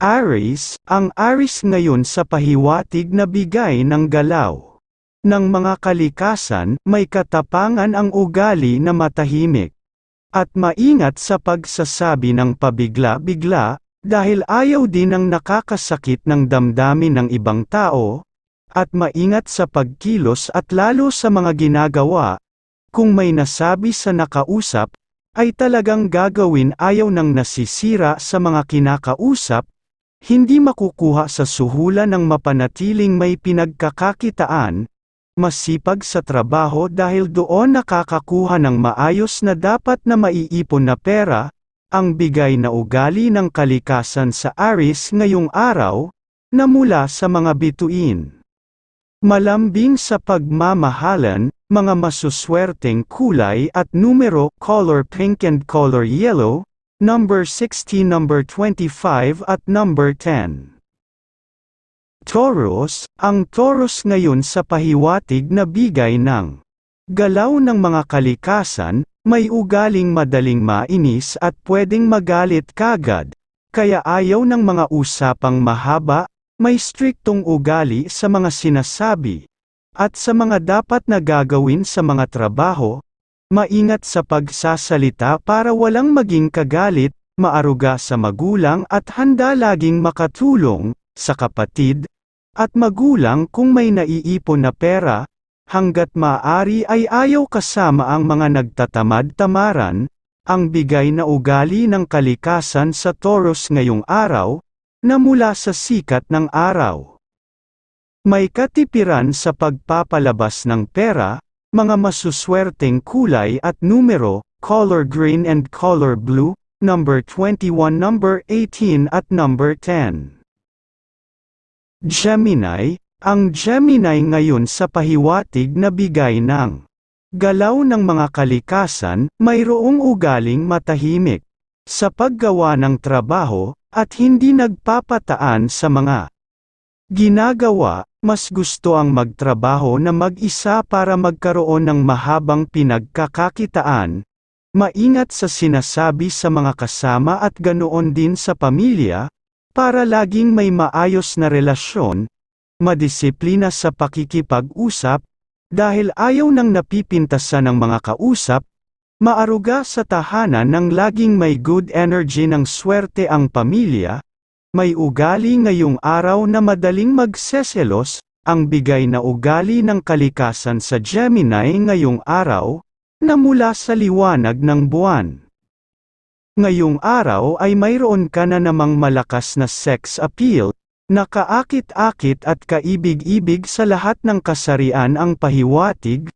Aries, ang Aries ngayon sa pahiwatig na bigay ng galaw. Ng mga kalikasan, may katapangan ang ugali na matahimik. At maingat sa pagsasabi ng pabigla-bigla, dahil ayaw din ang nakakasakit ng damdamin ng ibang tao, at maingat sa pagkilos at lalo sa mga ginagawa, kung may nasabi sa nakausap, ay talagang gagawin ayaw ng nasisira sa mga kinakausap, hindi makukuha sa suhulan ng mapanatiling may pinagkakakitaan, masipag sa trabaho dahil doon nakakakuha ng maayos na dapat na maiipon na pera, ang bigay na ugali ng kalikasan sa Aris ngayong araw, na mula sa mga bituin. Malambing sa pagmamahalan, mga masuswerteng kulay at numero, color pink and color yellow, number 16, number 25 at number 10. Taurus, ang Taurus ngayon sa pahiwatig na bigay ng galaw ng mga kalikasan, may ugaling madaling mainis at pwedeng magalit kagad, kaya ayaw ng mga usapang mahaba, may striktong ugali sa mga sinasabi, at sa mga dapat na gagawin sa mga trabaho, Maingat sa pagsasalita para walang maging kagalit, maaruga sa magulang at handa laging makatulong, sa kapatid, at magulang kung may naiipon na pera, hanggat maaari ay ayaw kasama ang mga nagtatamad-tamaran, ang bigay na ugali ng kalikasan sa Taurus ngayong araw, na mula sa sikat ng araw. May katipiran sa pagpapalabas ng pera, mga masuswerteng kulay at numero, color green and color blue, number 21, number 18 at number 10. Gemini, ang Gemini ngayon sa pahiwatig na bigay ng galaw ng mga kalikasan, mayroong ugaling matahimik sa paggawa ng trabaho, at hindi nagpapataan sa mga ginagawa, mas gusto ang magtrabaho na mag-isa para magkaroon ng mahabang pinagkakakitaan, maingat sa sinasabi sa mga kasama at ganoon din sa pamilya, para laging may maayos na relasyon, madisiplina sa pakikipag-usap, dahil ayaw nang napipintasan ng mga kausap, maaruga sa tahanan ng laging may good energy ng swerte ang pamilya, may ugali ngayong araw na madaling magseselos, ang bigay na ugali ng kalikasan sa Gemini ngayong araw, na mula sa liwanag ng buwan. Ngayong araw ay mayroon ka na namang malakas na sex appeal, na kaakit-akit at kaibig-ibig sa lahat ng kasarian ang pahiwatig,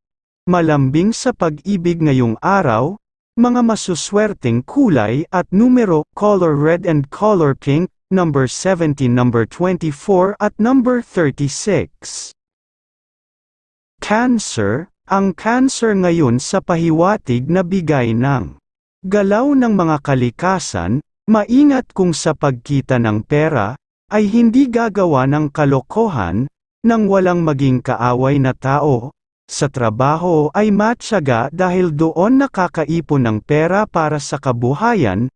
malambing sa pag-ibig ngayong araw, mga masuswerteng kulay at numero, color red and color pink, number 17, number 24 at number 36. Cancer, ang cancer ngayon sa pahiwatig na bigay ng galaw ng mga kalikasan, maingat kung sa pagkita ng pera, ay hindi gagawa ng kalokohan, nang walang maging kaaway na tao, sa trabaho ay matyaga dahil doon nakakaipon ng pera para sa kabuhayan,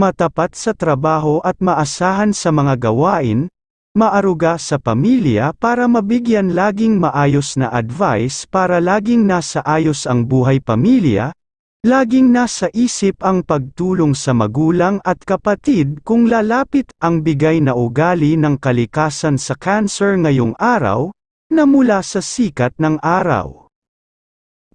matapat sa trabaho at maasahan sa mga gawain, maaruga sa pamilya para mabigyan laging maayos na advice para laging nasa ayos ang buhay pamilya, laging nasa isip ang pagtulong sa magulang at kapatid kung lalapit ang bigay na ugali ng kalikasan sa cancer ngayong araw, na mula sa sikat ng araw.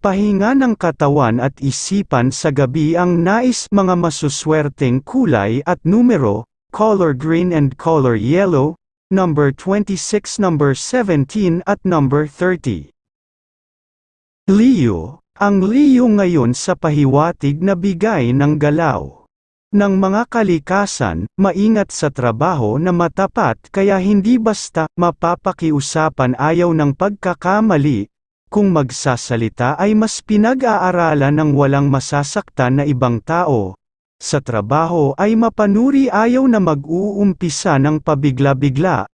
Pahinga ng katawan at isipan sa gabi ang nais mga masuswerteng kulay at numero, color green and color yellow, number 26, number 17 at number 30. Leo, ang Leo ngayon sa pahiwatig na bigay ng galaw ng mga kalikasan, maingat sa trabaho na matapat kaya hindi basta mapapakiusapan ayaw ng pagkakamali, kung magsasalita ay mas pinag-aaralan ng walang masasaktan na ibang tao. Sa trabaho ay mapanuri ayaw na mag-uumpisa ng pabigla-bigla.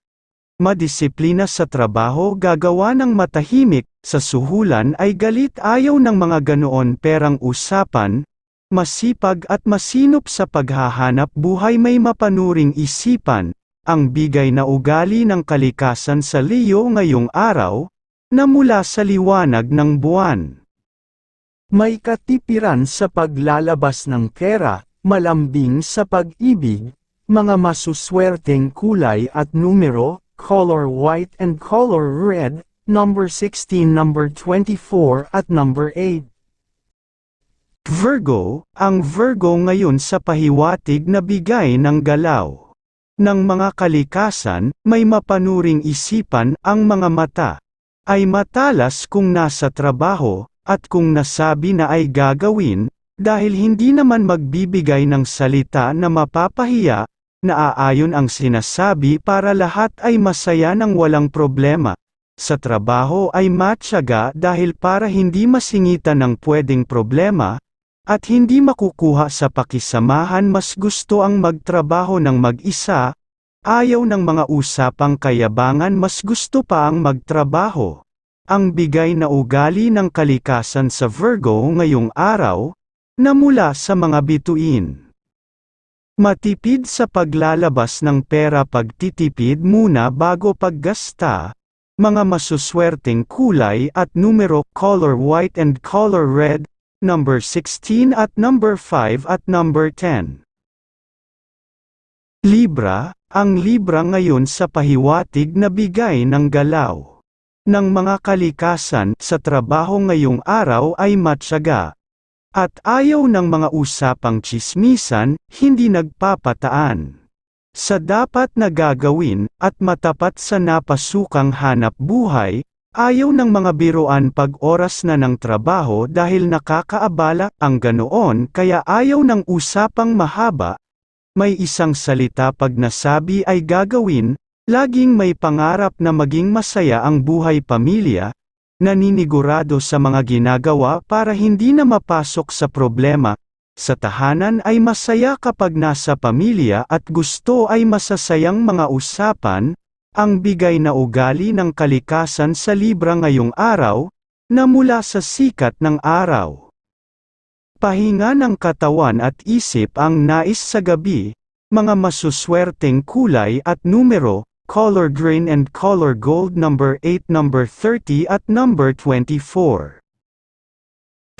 Madisiplina sa trabaho gagawa ng matahimik, sa suhulan ay galit ayaw ng mga ganoon perang usapan, masipag at masinop sa paghahanap buhay may mapanuring isipan, ang bigay na ugali ng kalikasan sa Leo ngayong araw, na mula sa liwanag ng buwan. May katipiran sa paglalabas ng pera, malambing sa pag-ibig, mga masuswerteng kulay at numero, color white and color red, number 16, number 24 at number 8. Virgo, ang Virgo ngayon sa pahiwatig na bigay ng galaw. Ng mga kalikasan, may mapanuring isipan, ang mga mata. Ay matalas kung nasa trabaho, at kung nasabi na ay gagawin, dahil hindi naman magbibigay ng salita na mapapahiya, naaayon ang sinasabi para lahat ay masaya ng walang problema. Sa trabaho ay matyaga dahil para hindi masingitan ng pwedeng problema, at hindi makukuha sa pakisamahan mas gusto ang magtrabaho ng mag-isa, ayaw ng mga usapang kayabangan mas gusto pa ang magtrabaho. Ang bigay na ugali ng kalikasan sa Virgo ngayong araw, na mula sa mga bituin. Matipid sa paglalabas ng pera pagtitipid muna bago paggasta, mga masuswerteng kulay at numero color white and color red, number 16 at number 5 at number 10. Libra, ang Libra ngayon sa pahiwatig na bigay ng galaw. Ng mga kalikasan sa trabaho ngayong araw ay matyaga. At ayaw ng mga usapang chismisan, hindi nagpapataan. Sa dapat na gagawin, at matapat sa napasukang hanap buhay, Ayaw ng mga biruan pag oras na ng trabaho dahil nakakaabala ang ganoon kaya ayaw ng usapang mahaba. May isang salita pag nasabi ay gagawin, laging may pangarap na maging masaya ang buhay pamilya, naninigurado sa mga ginagawa para hindi na mapasok sa problema. Sa tahanan ay masaya kapag nasa pamilya at gusto ay masasayang mga usapan, ang bigay na ugali ng kalikasan sa Libra ngayong araw, na mula sa sikat ng araw. Pahinga ng katawan at isip ang nais sa gabi, mga masuswerteng kulay at numero, color green and color gold number 8 number 30 at number 24.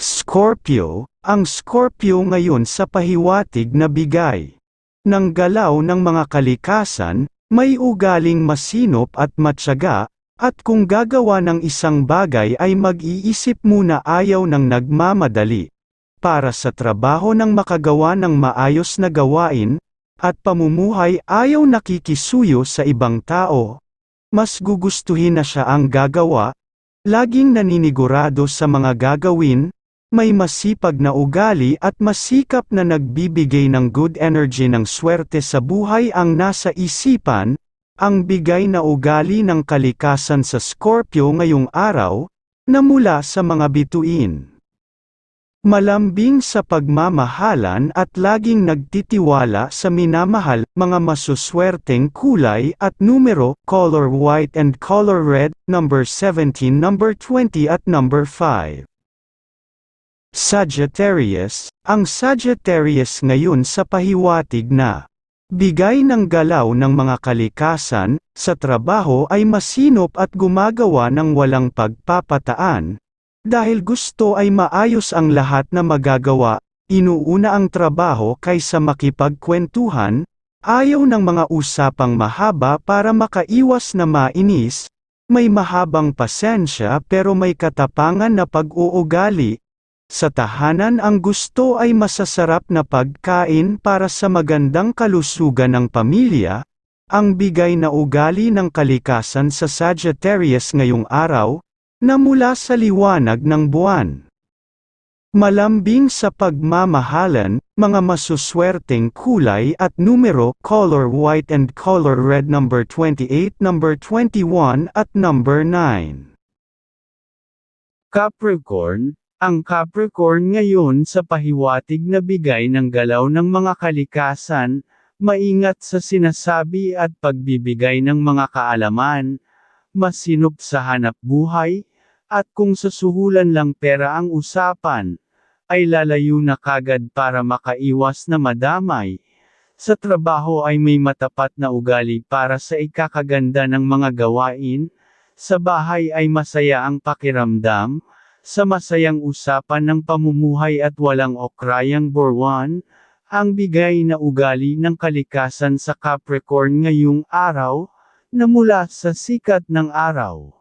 Scorpio, ang Scorpio ngayon sa pahiwatig na bigay ng galaw ng mga kalikasan, may ugaling masinop at matyaga, at kung gagawa ng isang bagay ay mag-iisip muna ayaw ng nagmamadali. Para sa trabaho ng makagawa ng maayos na gawain, at pamumuhay ayaw nakikisuyo sa ibang tao. Mas gugustuhin na siya ang gagawa, laging naninigurado sa mga gagawin, may masipag na ugali at masikap na nagbibigay ng good energy ng swerte sa buhay ang nasa isipan, ang bigay na ugali ng kalikasan sa Scorpio ngayong araw, na mula sa mga bituin. Malambing sa pagmamahalan at laging nagtitiwala sa minamahal, mga masuswerteng kulay at numero, color white and color red, number 17, number 20 at number 5. Sagittarius, ang Sagittarius ngayon sa pahiwatig na bigay ng galaw ng mga kalikasan, sa trabaho ay masinop at gumagawa ng walang pagpapataan, dahil gusto ay maayos ang lahat na magagawa, inuuna ang trabaho kaysa makipagkwentuhan, ayaw ng mga usapang mahaba para makaiwas na mainis, may mahabang pasensya pero may katapangan na pag-uugali, sa tahanan ang gusto ay masasarap na pagkain para sa magandang kalusugan ng pamilya, ang bigay na ugali ng kalikasan sa Sagittarius ngayong araw, na mula sa liwanag ng buwan. Malambing sa pagmamahalan, mga masuswerteng kulay at numero, color white and color red number 28, number 21 at number 9. Capricorn, ang Capricorn ngayon sa pahiwatig na bigay ng galaw ng mga kalikasan, maingat sa sinasabi at pagbibigay ng mga kaalaman, masinop sa hanap buhay, at kung sasuhulan lang pera ang usapan, ay lalayo na kagad para makaiwas na madamay. Sa trabaho ay may matapat na ugali para sa ikakaganda ng mga gawain, sa bahay ay masaya ang pakiramdam, sa masayang usapan ng pamumuhay at walang okrayang borwan, ang bigay na ugali ng kalikasan sa Capricorn ngayong araw, na mula sa sikat ng araw.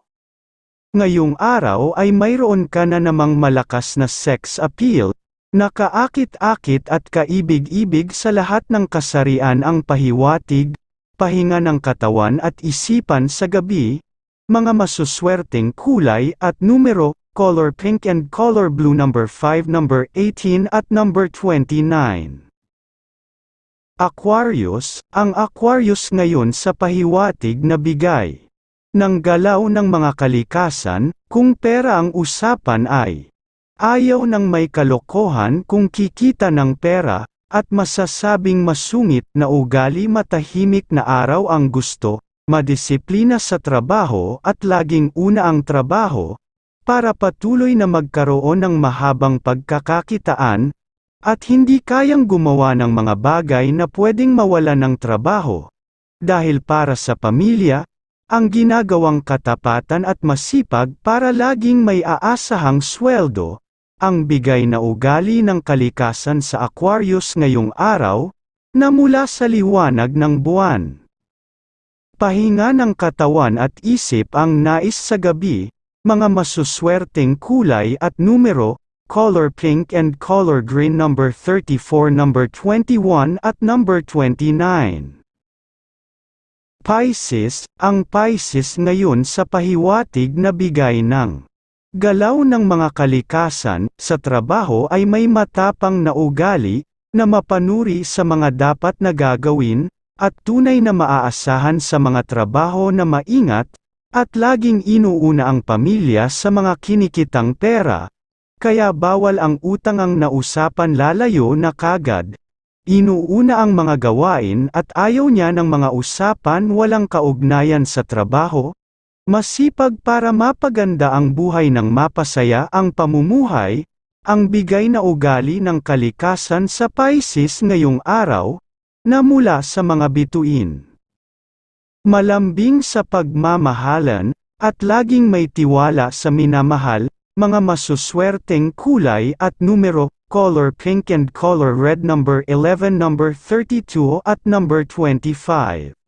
Ngayong araw ay mayroon ka na namang malakas na sex appeal, nakaakit-akit at kaibig-ibig sa lahat ng kasarian ang pahiwatig, pahinga ng katawan at isipan sa gabi, mga masuswerteng kulay at numero, color pink and color blue number 5 number 18 at number 29. Aquarius, ang Aquarius ngayon sa pahiwatig na bigay ng galaw ng mga kalikasan, kung pera ang usapan ay ayaw ng may kalokohan kung kikita ng pera, at masasabing masungit na ugali matahimik na araw ang gusto, madisiplina sa trabaho at laging una ang trabaho, para patuloy na magkaroon ng mahabang pagkakakitaan, at hindi kayang gumawa ng mga bagay na pwedeng mawala ng trabaho. Dahil para sa pamilya, ang ginagawang katapatan at masipag para laging may aasahang sweldo, ang bigay na ugali ng kalikasan sa Aquarius ngayong araw, na mula sa liwanag ng buwan. Pahinga ng katawan at isip ang nais sa gabi, mga masuswerteng kulay at numero, color pink and color green number 34 number 21 at number 29. Pisces, ang Pisces ngayon sa pahiwatig na bigay ng galaw ng mga kalikasan, sa trabaho ay may matapang na ugali, na mapanuri sa mga dapat na gagawin, at tunay na maaasahan sa mga trabaho na maingat, at laging inuuna ang pamilya sa mga kinikitang pera, kaya bawal ang utang ang nausapan lalayo na kagad. Inuuna ang mga gawain at ayaw niya ng mga usapan walang kaugnayan sa trabaho. Masipag para mapaganda ang buhay ng mapasaya ang pamumuhay, ang bigay na ugali ng kalikasan sa Pisces ngayong araw, na mula sa mga bituin. Malambing sa pagmamahalan, at laging may tiwala sa minamahal, mga masuswerteng kulay at numero, color pink and color red number 11 number 32 at number 25.